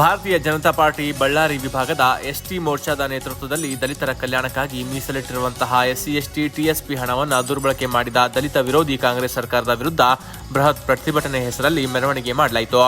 ಭಾರತೀಯ ಜನತಾ ಪಾರ್ಟಿ ಬಳ್ಳಾರಿ ವಿಭಾಗದ ಎಸ್ಟಿ ಮೋರ್ಚಾದ ನೇತೃತ್ವದಲ್ಲಿ ದಲಿತರ ಕಲ್ಯಾಣಕ್ಕಾಗಿ ಮೀಸಲಿಟ್ಟಿರುವಂತಹ ಎಸ್ಸಿ, ಎಸ್ಟಿ, ಟಿಎಸ್ಪಿ ಹಣವನ್ನು ದುರ್ಬಳಕೆ ಮಾಡಿದ ದಲಿತ ವಿರೋಧಿ ಕಾಂಗ್ರೆಸ್ ಸರ್ಕಾರದ ವಿರುದ್ಧ ಬೃಹತ್ ಪ್ರತಿಭಟನೆ ಹೆಸರಲ್ಲಿ ಮೆರವಣಿಗೆ ಮಾಡಲಾಯಿತು.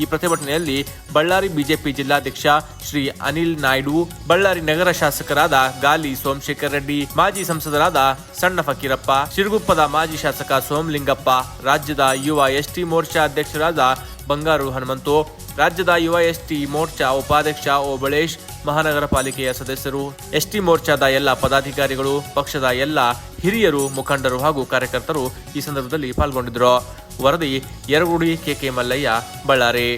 ಈ ಪ್ರತಿಭಟನೆಯಲ್ಲಿ ಬಳ್ಳಾರಿ ಬಿಜೆಪಿ ಜಿಲ್ಲಾಧ್ಯಕ್ಷ ಶ್ರೀ ಅನಿಲ್ ನಾಯ್ಡು, ಬಳ್ಳಾರಿ ನಗರ ಶಾಸಕರಾದ ಗಾಲಿ ಸೋಮಶೇಖರ್ ರೆಡ್ಡಿ, ಮಾಜಿ ಸಂಸದರಾದ ಸಣ್ಣ ಫಕೀರಪ್ಪ ಶಿರಗುಪ್ಪದ ಮಾಜಿ ಶಾಸಕ ಸೋಮಲಿಂಗಪ್ಪ, ರಾಜ್ಯದ ಯುವ ಎಸ್ಟಿ ಮೋರ್ಚಾ ಅಧ್ಯಕ್ಷರಾದ ಬಂಗಾರು ಹನುಮಂತು. ರಾಜ್ಯದ ಯುವ ಎಸ್ಟಿ ಮೋರ್ಚಾ ಉಪಾಧ್ಯಕ್ಷ ಓಬಳೇಶ್ ಮಹಾನಗರ ಪಾಲಿಕೆಯ ಸದಸ್ಯರು, ಎಸ್ಟಿ ಮೋರ್ಚಾದ ಎಲ್ಲ ಪದಾಧಿಕಾರಿಗಳು, ಪಕ್ಷದ ಎಲ್ಲ ಹಿರಿಯರು, ಮುಖಂಡರು ಹಾಗೂ ಕಾರ್ಯಕರ್ತರು ಈ ಸಂದರ್ಭದಲ್ಲಿ ಪಾಲ್ಗೊಂಡಿದ್ದರು. ವರದಿ ಯರಗುಡಿ ಕೆಕೆ ಮಲ್ಲಯ್ಯ, ಬಳ್ಳಾರಿ.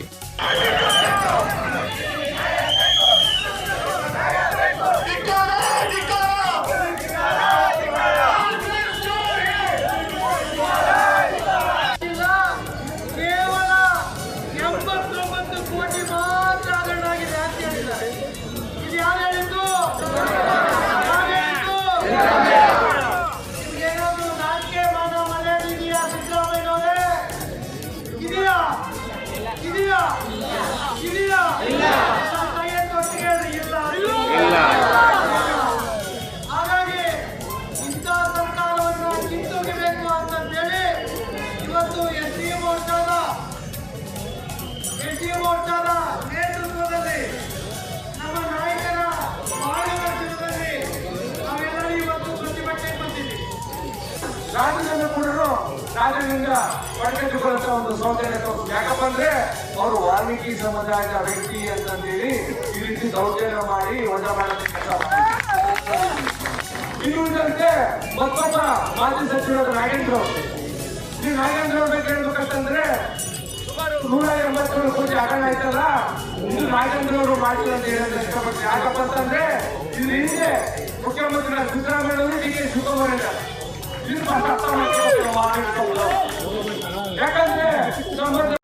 ರಾಜ್ಯದಿಂದ ಕೂಡ ರಾಜ್ಯದಿಂದ ಪಡೆದುಕೊಳ್ಳುವಂತ ಒಂದು ತೋರಿಸ್ತಾರೆ ಯಾಕಪ್ಪ ಅಂದ್ರೆ ಅವರು ವಾಲ್ಮೀಕಿ ಸಮುದಾಯದ ವ್ಯಕ್ತಿ ಅಂತಂದೇಳಿ ಈ ರೀತಿ ದೌರ್ಜನ್ಯ ಮಾಡಿ ವಜಾ ಮಾಡೋದಕ್ಕೆ ಕೆಲಸ ಮಾಡಿದ್ದಾರೆ. ಇನ್ನು ಉಳಿದಂತೆ ಮತ್ತೊಬ್ಬ ಮಾಜಿ ಸಚಿವರು ನಾಗೇಂದ್ರ ಅವರು. ನೂರ ಎಂಬತ್ತೇಳು ಕೋಟಿ ಹಗರಣ ಆಯ್ತಲ್ಲ? ಇದು ನಾಗೇಂದ್ರವರು ಮಾಡಿಲ್ಲ ಅಂತ ಹೇಳೋದು ಇಷ್ಟಪಡ್ತೀನಿ. ಯಾಕಪ್ಪ ಅಂತಂದ್ರೆ ಇಲ್ಲಿ ಹಿಂದೆ ಮುಖ್ಯಮಂತ್ರಿ ಸಿದ್ದರಾಮಯ್ಯ ಅವರು ಡಿ ಕೆ ಶಿವಕುಮಾರ್ ಯಾಕಂದ್ರೆ ಸಂಬಂಧ